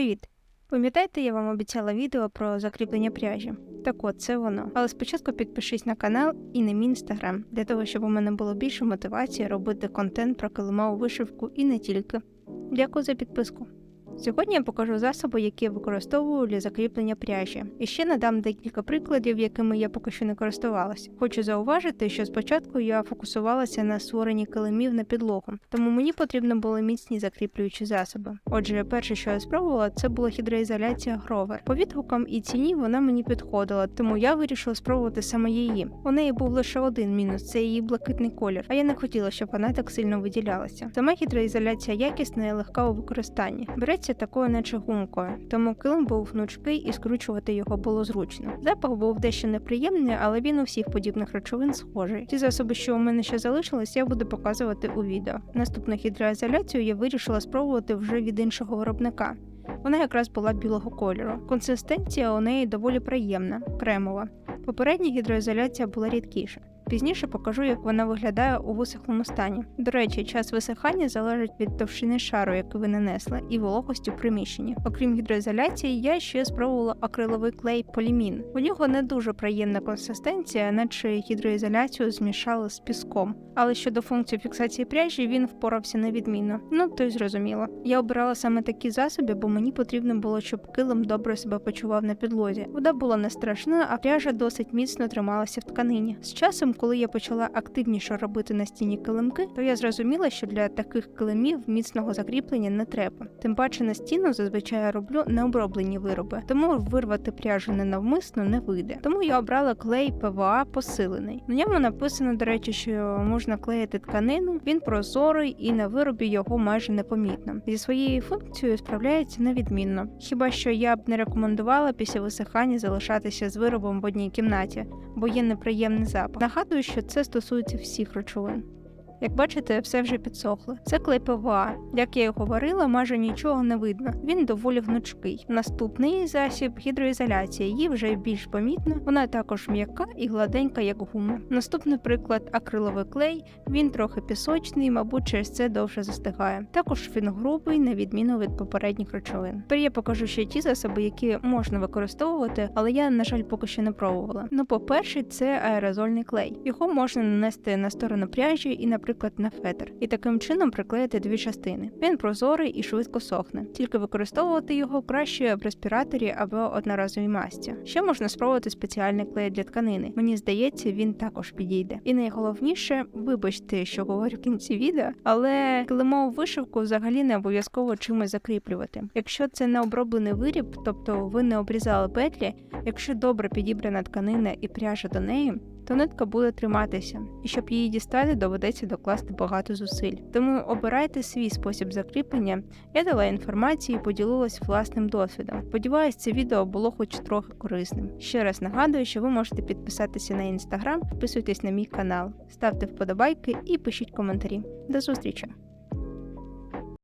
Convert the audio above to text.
Привіт! Пам'ятаєте, я вам обіцяла відео про закріплення пряжі? Так от, це воно. Але спочатку підпишись на канал і на мій інстаграм, для того, щоб у мене було більше мотивації робити контент про килимову вишивку і не тільки. Дякую за підписку. Сьогодні я покажу засоби, які я використовую для закріплення пряжі. І ще надам декілька прикладів, якими я поки що не користувалася. Хочу зауважити, що спочатку я фокусувалася на створенні килимів на підлогу, тому мені потрібно були міцні закріплюючі засоби. Отже, перше, що я спробувала, це була гідроізоляція Гровер. По відгукам і ціні вона мені підходила, тому я вирішила спробувати саме її. У неї був лише один мінус це її блакитний колір, а я не хотіла, щоб вона так сильно виділялася. Сама гідроізоляція якісна і легка у використанні. Береться такою, наче гумкою, тому килим був гнучкий і скручувати його було зручно. Запах був дещо неприємний, але він у всіх подібних речовин схожий. Ті засоби, що у мене ще залишились, я буду показувати у відео. Наступну гідроізоляцію я вирішила спробувати вже від іншого виробника. Вона якраз була білого кольору. Консистенція у неї доволі приємна, кремова. Попередня гідроізоляція була рідкіша. Пізніше покажу, як вона виглядає у висохлому стані. До речі, час висихання залежить від товщини шару, який ви нанесли, і вологості в приміщенні. Окрім гідроізоляції, я ще спробувала акриловий клей полімін. У нього не дуже приємна консистенція, наче гідроізоляцію змішали з піском. Але щодо функції фіксації пряжі він впорався невідмінно. Ну то й зрозуміло. Я обирала саме такі засоби, бо мені потрібно було, щоб килим добре себе почував на підлозі. Вода була не страшна, а пряжа досить міцно трималася в тканині. З часом, коли я почала активніше робити на стіні килимки, то я зрозуміла, що для таких килимів міцного закріплення не треба. Тим паче на стіну зазвичай роблю необроблені вироби, тому вирвати пряжу ненавмисно не вийде. Тому я обрала клей ПВА посилений. На ньому написано, до речі, що можна клеїти тканину, він прозорий і на виробі його майже непомітно. Зі своєю функцією справляється невідмінно. Хіба що я б не рекомендувала після висихання залишатися з виробом в одній кімнаті, бо є неприємний запах. Нагадую, що це стосується всіх речовин. Як бачите, все вже підсохло. Це клей ПВА. Як я і говорила, майже нічого не видно. Він доволі гнучкий. Наступний засіб гідроізоляція. Її вже більш помітно. Вона також м'яка і гладенька, як гума. Наступний приклад акриловий клей. Він трохи пісочний, мабуть, через це довше застигає. Також він грубий, на відміну від попередніх речовин. Тепер я покажу ще ті засоби, які можна використовувати, але я, на жаль, поки що не пробувала. Ну, по-перше, це аерозольний клей. Його можна нанести на сторону пряжі і, наприклад, на фетр, і таким чином приклеїти дві частини. Він прозорий і швидко сохне. Тільки використовувати його краще в респіраторі або одноразовій масці. Ще можна спробувати спеціальний клей для тканини. Мені здається, він також підійде. І найголовніше, вибачте, що говорю в кінці відео, але килимову вишивку взагалі не обов'язково чимось закріплювати. Якщо це не оброблений виріб, тобто ви не обрізали петлі, якщо добре підібрана тканина і пряжа до неї, то нитка буде триматися, і щоб її дістати, доведеться докласти багато зусиль. Тому обирайте свій спосіб закріплення. Я дала інформацію і поділилась власним досвідом. Сподіваюсь, це відео було хоч трохи корисним. Ще раз нагадую, що ви можете підписатися на інстаграм, підписуйтесь на мій канал, ставте вподобайки і пишіть коментарі. До зустрічі!